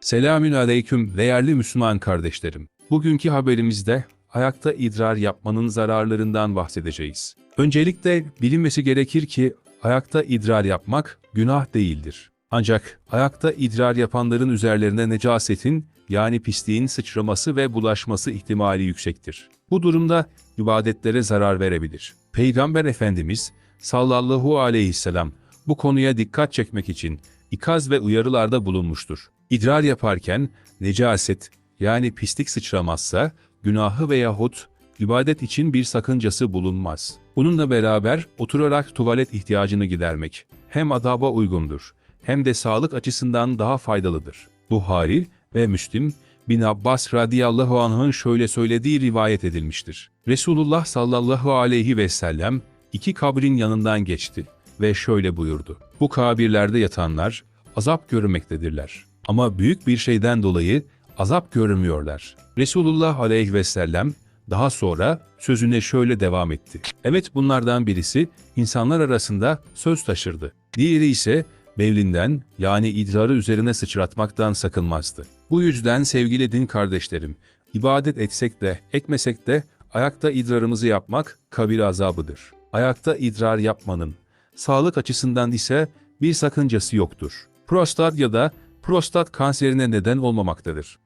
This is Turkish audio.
Selamün aleyküm değerli Müslüman kardeşlerim. Bugünkü haberimizde ayakta idrar yapmanın zararlarından bahsedeceğiz. Öncelikle bilinmesi gerekir ki ayakta idrar yapmak günah değildir. Ancak ayakta idrar yapanların üzerlerine necasetin yani pisliğin sıçraması ve bulaşması ihtimali yüksektir. Bu durumda ibadetlere zarar verebilir. Peygamber Efendimiz sallallahu aleyhisselam bu konuya dikkat çekmek için ikaz ve uyarılarda bulunmuştur. İdrar yaparken necaset yani pislik sıçramazsa günahı veyahut ibadet için bir sakıncası bulunmaz. Bununla beraber oturarak tuvalet ihtiyacını gidermek hem adaba uygundur hem de sağlık açısından daha faydalıdır. Buhari ve Müslim bin Abbas radıyallahu anh'ın şöyle söylediği rivayet edilmiştir. Resulullah sallallahu aleyhi ve sellem iki kabrin yanından geçti ve şöyle buyurdu. Bu kabirlerde yatanlar azap görmektedirler. Ama büyük bir şeyden dolayı azap görmüyorlar. Resulullah aleyhi ve sellem daha sonra sözüne şöyle devam etti. Evet bunlardan birisi insanlar arasında söz taşırdı. Diğeri ise mevlinden yani idrarı üzerine sıçratmaktan sakınmazdı. Bu yüzden sevgili din kardeşlerim, ibadet etsek de etmesek de ayakta idrarımızı yapmak kabir azabıdır. Ayakta idrar yapmanın sağlık açısından ise bir sakıncası yoktur. Prostat ya da prostat kanserine neden olmamaktadır.